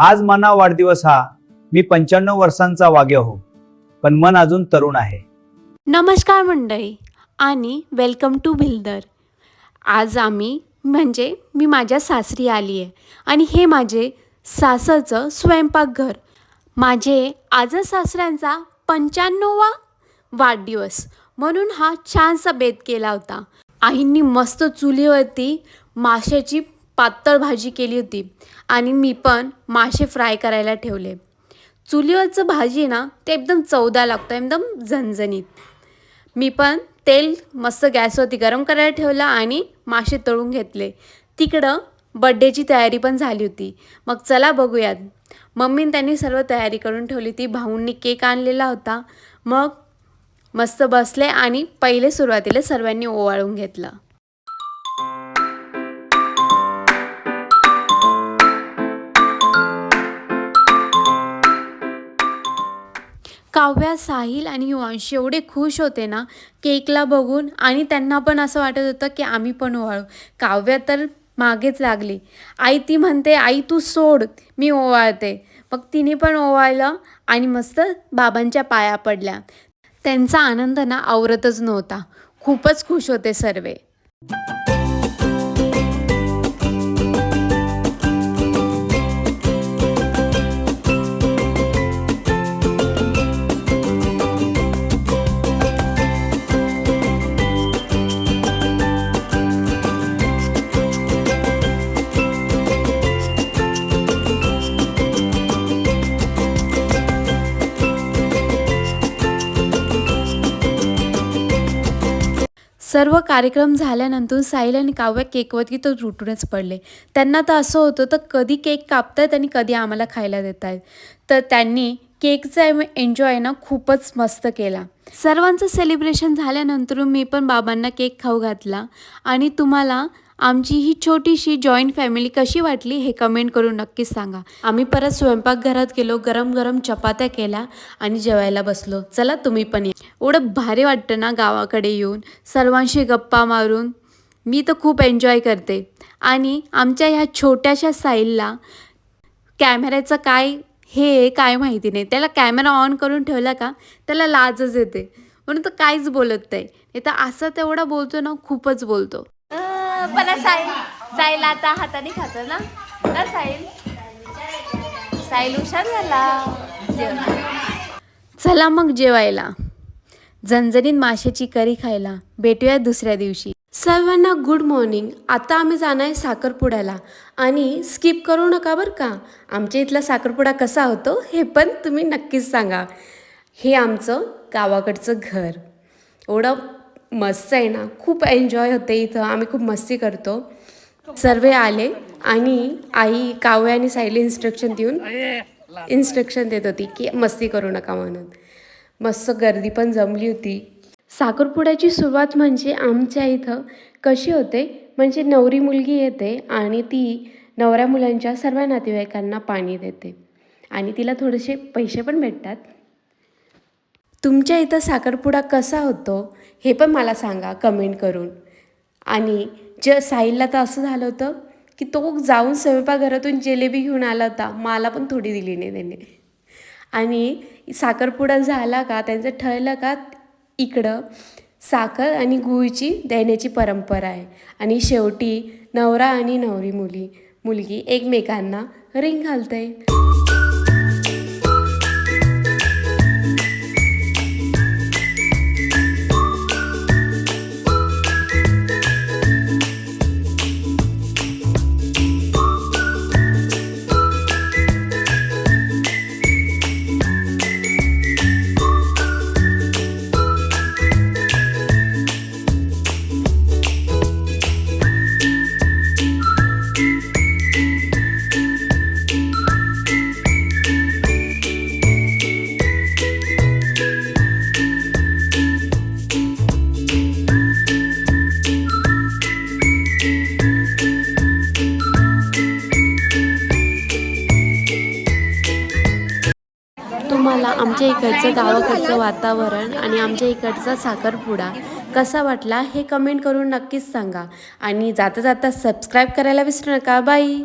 आज मना वाढदिवस हा. मी पंच्याण्णव वर्षांचा वाग्य हो. पण मन अजून तरुण आहे. नमस्कार मंडळी आणि वेलकम टू भिल्दर आज आम्ही म्हणजे मी माझ्या सासरी आली आहे आणि हे माझे सासरचं स्वयंपाकघर. माझे आज सासऱ्यांचा पंच्याण्णववा वाढदिवस म्हणून हा छानसा बेत केला होता. आईंनी मस्त चुलीवरती माशाची पातळ भाजी केली होती आणि मी पण मासे फ्राय करायला ठेवले. चुलीवरचं भाजी ना ते एकदम चवदा लागतं एकदम झणझणीत. मी पण तेल मस्त गॅसवरती गरम करायला ठेवलं आणि मासे तळून घेतले. तिकडं बड्डेची तयारी पण झाली होती. मग चला बघूयात. मम्मीने त्यांनी सर्व तयारी करून ठेवली. ती भाऊंनी केक आणलेला होता. मग मस्त बसले आणि पहिले सुरुवातीला सर्वांनी ओवाळून घेतलं. काव्या साहिल आणि युवांश एवढे खुश होते ना केकला बघून आणि त्यांना पण असं वाटत होतं की आम्ही पण ओवाळू. काव्या तर मागेच लागली. आई ती म्हणते आई तू सोड मी ओवाळते. मग तिने पण ओवाळलं आणि मस्त बाबांच्या पाया पडल्या. त्यांचा आनंद ना आवरतच नव्हता. खूपच खुश होते सर्वे. सर्व कार्यक्रम झाल्यानंतर साहिल आणि काव्या केकवरती तर रुटूनच पडले. त्यांना तर असं होतं तर कधी केक कापतायत आणि कधी आम्हाला खायला देत आहेत तर त्यांनी केकचा एन्जॉय ना खूपच मस्त केला. सर्वांचं सेलिब्रेशन झाल्यानंतर मी पण बाबांना केक खाऊ घातला. आणि तुम्हाला आमची ही छोटीशी जॉईंट फॅमिली कशी वाटली हे कमेंट करून नक्कीच सांगा. आम्ही परत स्वयंपाकघरात गेलो गरम गरम चपात्या केल्या आणि जेवायला बसलो. चला तुम्ही पण या. एवढं भारी वाटतं ना गावाकडे येऊन. सर्वांशी गप्पा मारून. मी तर खूप एन्जॉय करते. आणि आमच्या ह्या छोट्याशा साईलला कॅमेऱ्याचं काय हे काय माहिती नाही. त्याला कॅमेरा ऑन करून ठेवला का त्याला लाजच येते. म्हणून तो काहीच बोलत नाही. नाही तर असं तेवढा बोलतो ना खूपच बोलतो. पण साई साईल आता हाताने खातो ना? ना साईल साईल हुशार झाला. चला मग जेवायला. झणझणीत माशाची करी खायला. भेटूया दुसऱ्या दिवशी. सर्वांना गुड मॉर्निंग आता आम्ही जाणार आहे साखरपुड्याला. आणि स्किप करू नका बरं का? आमच्या इथला साखरपुडा कसा होतो हे पण तुम्ही नक्कीच सांगा. हे आमचं गावाकडचं घर. एवढं मस्त आहे ना. खूप एन्जॉय होते इथं. आम्ही खूप मस्ती करतो. सर्व आले आणि आई काव्या आणि साईला इन्स्ट्रक्शन देऊन इन्स्ट्रक्शन देत होती की मस्ती करू नका म्हणून. मस्त गर्दी पण जमली होती. साखरपुड्याची सुरुवात म्हणजे आमच्या इथं कशी होते? म्हणजे नवरी मुलगी येते आणि ती नवऱ्या मुलांच्या सर्व नातेवाईकांना पाणी देते. आणि तिला थोडेसे पैसे पण भेटतात. तुमच्या इथं साखरपुडा कसा होतो हे पण मला सांगा कमेंट करून. आणि ज साहिलला तर असं झालं होतं की तो जाऊन स्वयंपाकघरातून जिलेबी घेऊन आला होता मला पण थोडी दिली नाही त्याने. आणि साखरपुडा झाला का त्यांचं ठरलं का इकडं साखर आणि गुळची देण्याची परंपरा आहे. आणि शेवटी नवरा आणि नवरी मुली मुलगी एकमेकांना रिंग घालते आमच्या इकडचं गावाकडचं वातावरण आणि आमच्या इकडचा साखरपुडा कसा वाटला हे कमेंट करून नक्कीच सांगा. आणि जाता जाता सबस्क्राईब करायला विसरू नका. बाई